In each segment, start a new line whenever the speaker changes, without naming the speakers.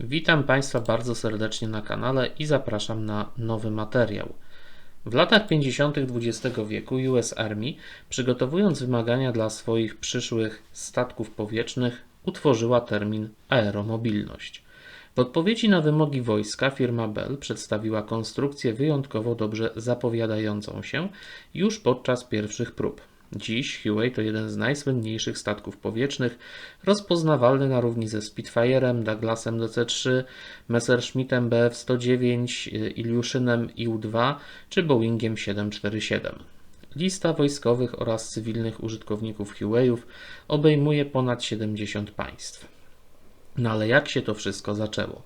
Witam Państwa bardzo serdecznie na kanale i zapraszam na nowy materiał. W latach 50. XX wieku US Army, przygotowując wymagania dla swoich przyszłych statków powietrznych, utworzyła termin aeromobilność. W odpowiedzi na wymogi wojska firma Bell przedstawiła konstrukcję wyjątkowo dobrze zapowiadającą się już podczas pierwszych prób. Dziś Huey to jeden z najsłynniejszych statków powietrznych, rozpoznawalny na równi ze Spitfire'em, Douglasem DC-3, Messerschmittem Bf-109, Ilyuszynem Ił-2 czy Boeingiem 747. Lista wojskowych oraz cywilnych użytkowników Hueyów obejmuje ponad 70 państw. No ale jak się to wszystko zaczęło?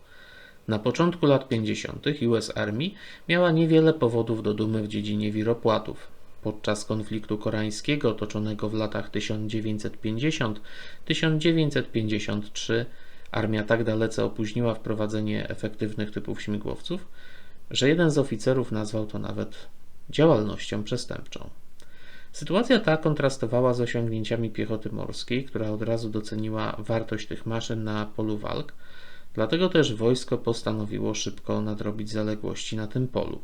Na początku lat 50. US Army miała niewiele powodów do dumy w dziedzinie wiropłatów. Podczas konfliktu koreańskiego toczonego w latach 1950-1953 armia tak dalece opóźniła wprowadzenie efektywnych typów śmigłowców, że jeden z oficerów nazwał to nawet działalnością przestępczą. Sytuacja ta kontrastowała z osiągnięciami piechoty morskiej, która od razu doceniła wartość tych maszyn na polu walk, dlatego też wojsko postanowiło szybko nadrobić zaległości na tym polu.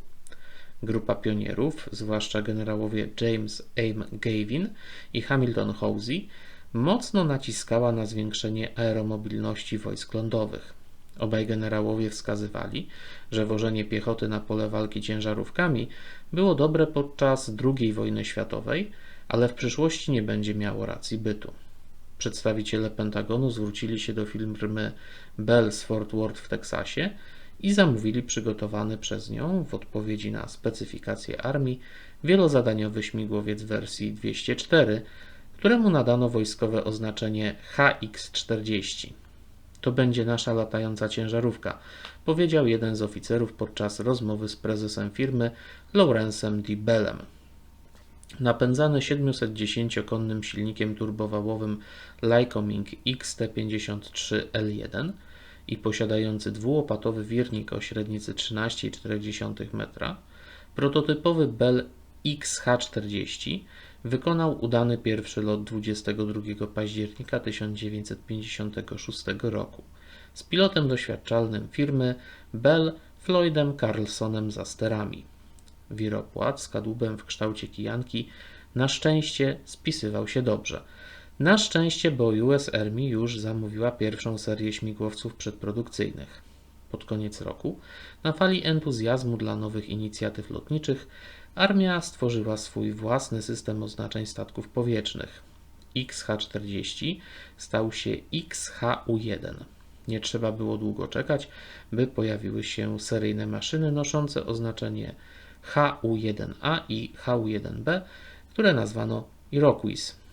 Grupa pionierów, zwłaszcza generałowie James Aim Gavin i Hamilton Hosey, mocno naciskała na zwiększenie aeromobilności wojsk lądowych. Obaj generałowie wskazywali, że wożenie piechoty na pole walki ciężarówkami było dobre podczas II wojny światowej, ale w przyszłości nie będzie miało racji bytu. Przedstawiciele Pentagonu zwrócili się do firmy Bell z Fort Worth w Teksasie i zamówili przygotowany przez nią w odpowiedzi na specyfikację armii wielozadaniowy śmigłowiec wersji 204, któremu nadano wojskowe oznaczenie HX-40. To będzie nasza latająca ciężarówka, powiedział jeden z oficerów podczas rozmowy z prezesem firmy Lawrence'em D. Bellem. Napędzany 710-konnym silnikiem turbowałowym Lycoming XT53L1 i posiadający dwułopatowy wirnik o średnicy 13,4 metra, prototypowy Bell XH-40 wykonał udany pierwszy lot 22 października 1956 roku z pilotem doświadczalnym firmy Bell Floydem Carlsonem za sterami. Wiropłat z kadłubem w kształcie kijanki na szczęście spisywał się dobrze – na szczęście, bo US Army już zamówiła pierwszą serię śmigłowców przedprodukcyjnych. Pod koniec roku, na fali entuzjazmu dla nowych inicjatyw lotniczych, armia stworzyła swój własny system oznaczeń statków powietrznych. XH-40 stał się XHU-1. Nie trzeba było długo czekać, by pojawiły się seryjne maszyny noszące oznaczenie HU-1A i HU-1B, które nazwano Iroquois.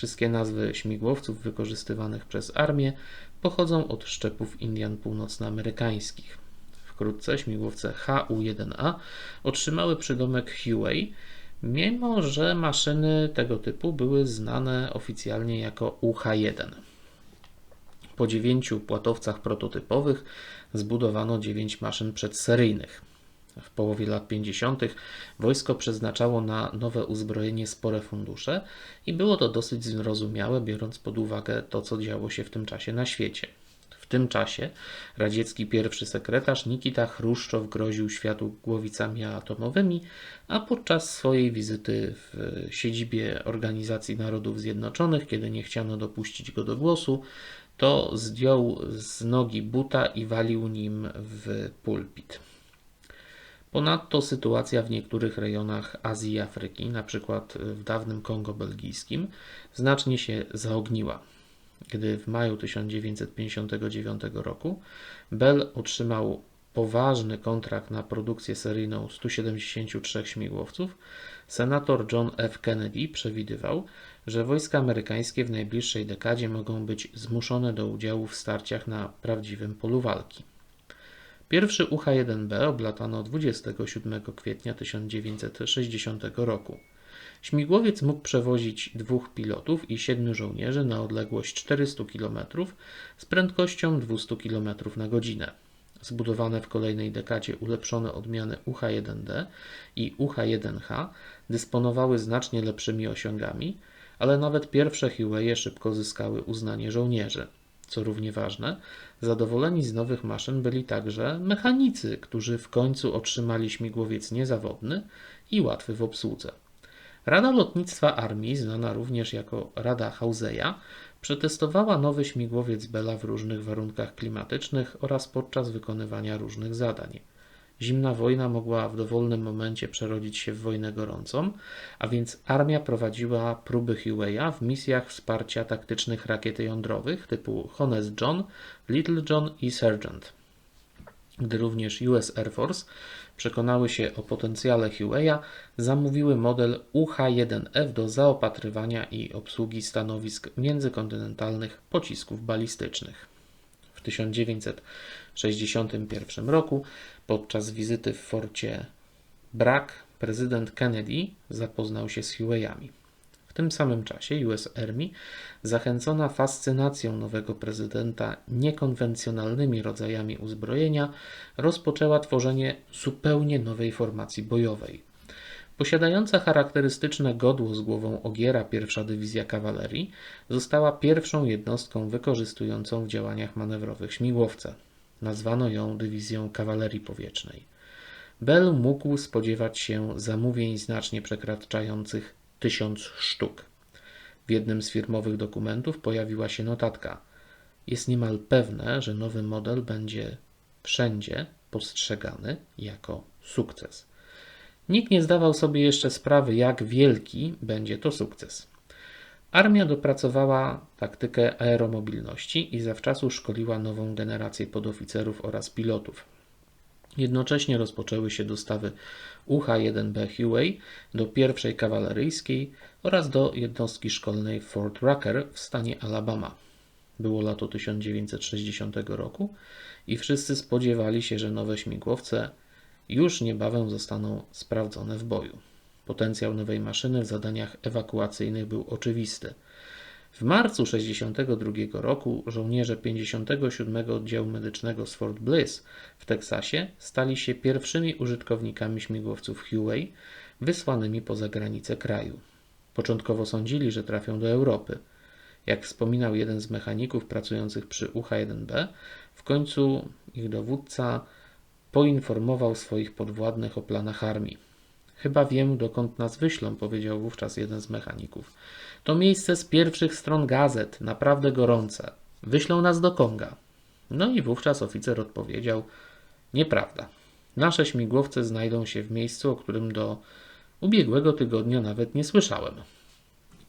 Wszystkie nazwy śmigłowców wykorzystywanych przez armię pochodzą od szczepów Indian północnoamerykańskich. Wkrótce śmigłowce HU-1A otrzymały przydomek Huey, mimo że maszyny tego typu były znane oficjalnie jako UH-1. Po dziewięciu płatowcach prototypowych zbudowano dziewięć maszyn przedseryjnych. W połowie lat 50. wojsko przeznaczało na nowe uzbrojenie spore fundusze i było to dosyć zrozumiałe, biorąc pod uwagę to, co działo się w tym czasie na świecie. W tym czasie radziecki pierwszy sekretarz Nikita Chruszczow groził światu głowicami atomowymi, a podczas swojej wizyty w siedzibie Organizacji Narodów Zjednoczonych, kiedy nie chciano dopuścić go do głosu, to zdjął z nogi buta i walił nim w pulpit. Ponadto sytuacja w niektórych rejonach Azji i Afryki, np. w dawnym Kongo belgijskim, znacznie się zaogniła. Gdy w maju 1959 roku Bell otrzymał poważny kontrakt na produkcję seryjną 173 śmigłowców, senator John F. Kennedy przewidywał, że wojska amerykańskie w najbliższej dekadzie mogą być zmuszone do udziału w starciach na prawdziwym polu walki. Pierwszy UH-1B oblatano 27 kwietnia 1960 roku. Śmigłowiec mógł przewozić dwóch pilotów i siedmiu żołnierzy na odległość 400 km z prędkością 200 km na godzinę. Zbudowane w kolejnej dekadzie ulepszone odmiany UH-1D i UH-1H dysponowały znacznie lepszymi osiągami, ale nawet pierwsze Huey'e szybko zyskały uznanie żołnierzy. Co równie ważne, zadowoleni z nowych maszyn byli także mechanicy, którzy w końcu otrzymali śmigłowiec niezawodny i łatwy w obsłudze. Rada Lotnictwa Armii, znana również jako Rada Hauseya, przetestowała nowy śmigłowiec Bella w różnych warunkach klimatycznych oraz podczas wykonywania różnych zadań. Zimna wojna mogła w dowolnym momencie przerodzić się w wojnę gorącą, a więc armia prowadziła próby Hueya w misjach wsparcia taktycznych rakiet jądrowych typu Honest John, Little John i Sergeant. Gdy również US Air Force przekonały się o potencjale Hueya, zamówiły model UH-1F do zaopatrywania i obsługi stanowisk międzykontynentalnych pocisków balistycznych. W 1961 roku podczas wizyty w forcie Bragg prezydent Kennedy zapoznał się z Hueyami. W tym samym czasie US Army, zachęcona fascynacją nowego prezydenta niekonwencjonalnymi rodzajami uzbrojenia, rozpoczęła tworzenie zupełnie nowej formacji bojowej. Posiadająca charakterystyczne godło z głową ogiera pierwsza dywizja kawalerii została pierwszą jednostką wykorzystującą w działaniach manewrowych śmigłowce. Nazwano ją dywizją kawalerii powietrznej. Bell mógł spodziewać się zamówień znacznie przekraczających tysiąc sztuk. W jednym z firmowych dokumentów pojawiła się notatka. Jest niemal pewne, że nowy model będzie wszędzie postrzegany jako sukces. Nikt nie zdawał sobie jeszcze sprawy, jak wielki będzie to sukces. Armia dopracowała taktykę aeromobilności i zawczasu szkoliła nową generację podoficerów oraz pilotów. Jednocześnie rozpoczęły się dostawy UH-1B Huey do pierwszej kawaleryjskiej oraz do jednostki szkolnej Fort Rucker w stanie Alabama. Było lato 1960 roku i wszyscy spodziewali się, że nowe śmigłowce już niebawem zostaną sprawdzone w boju. Potencjał nowej maszyny w zadaniach ewakuacyjnych był oczywisty. W marcu 1962 roku żołnierze 57 Oddziału Medycznego z Fort Bliss w Teksasie stali się pierwszymi użytkownikami śmigłowców Huey wysłanymi poza granice kraju. Początkowo sądzili, że trafią do Europy. Jak wspominał jeden z mechaników pracujących przy UH-1B, w końcu ich dowódca poinformował swoich podwładnych o planach armii. Chyba wiem, dokąd nas wyślą, powiedział wówczas jeden z mechaników. To miejsce z pierwszych stron gazet, naprawdę gorące. Wyślą nas do Konga. No i wówczas oficer odpowiedział: Nieprawda. Nasze śmigłowce znajdą się w miejscu, o którym do ubiegłego tygodnia nawet nie słyszałem.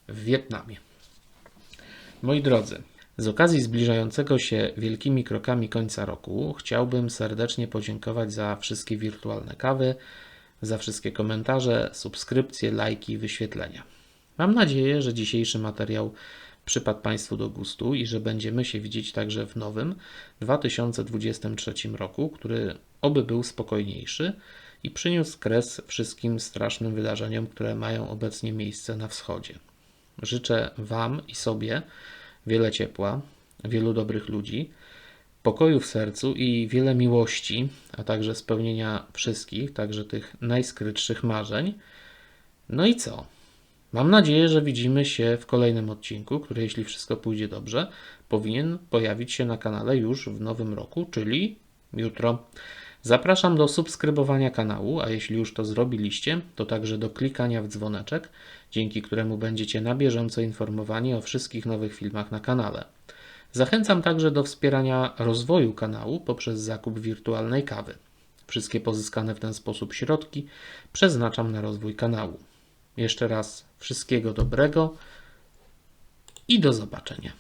W Wietnamie. Moi drodzy, z okazji zbliżającego się wielkimi krokami końca roku chciałbym serdecznie podziękować za wszystkie wirtualne kawy, za wszystkie komentarze, subskrypcje, lajki, wyświetlenia. Mam nadzieję, że dzisiejszy materiał przypadł Państwu do gustu i że będziemy się widzieć także w nowym 2023 roku, który oby był spokojniejszy i przyniósł kres wszystkim strasznym wydarzeniom, które mają obecnie miejsce na wschodzie. Życzę Wam i sobie wiele ciepła, wielu dobrych ludzi, pokoju w sercu i wiele miłości, a także spełnienia wszystkich, także tych najskrytszych marzeń. No i co? Mam nadzieję, że widzimy się w kolejnym odcinku, który, jeśli wszystko pójdzie dobrze, powinien pojawić się na kanale już w nowym roku, czyli jutro. Zapraszam do subskrybowania kanału, a jeśli już to zrobiliście, to także do klikania w dzwoneczek, dzięki któremu będziecie na bieżąco informowani o wszystkich nowych filmach na kanale. Zachęcam także do wspierania rozwoju kanału poprzez zakup wirtualnej kawy. Wszystkie pozyskane w ten sposób środki przeznaczam na rozwój kanału. Jeszcze raz wszystkiego dobrego i do zobaczenia.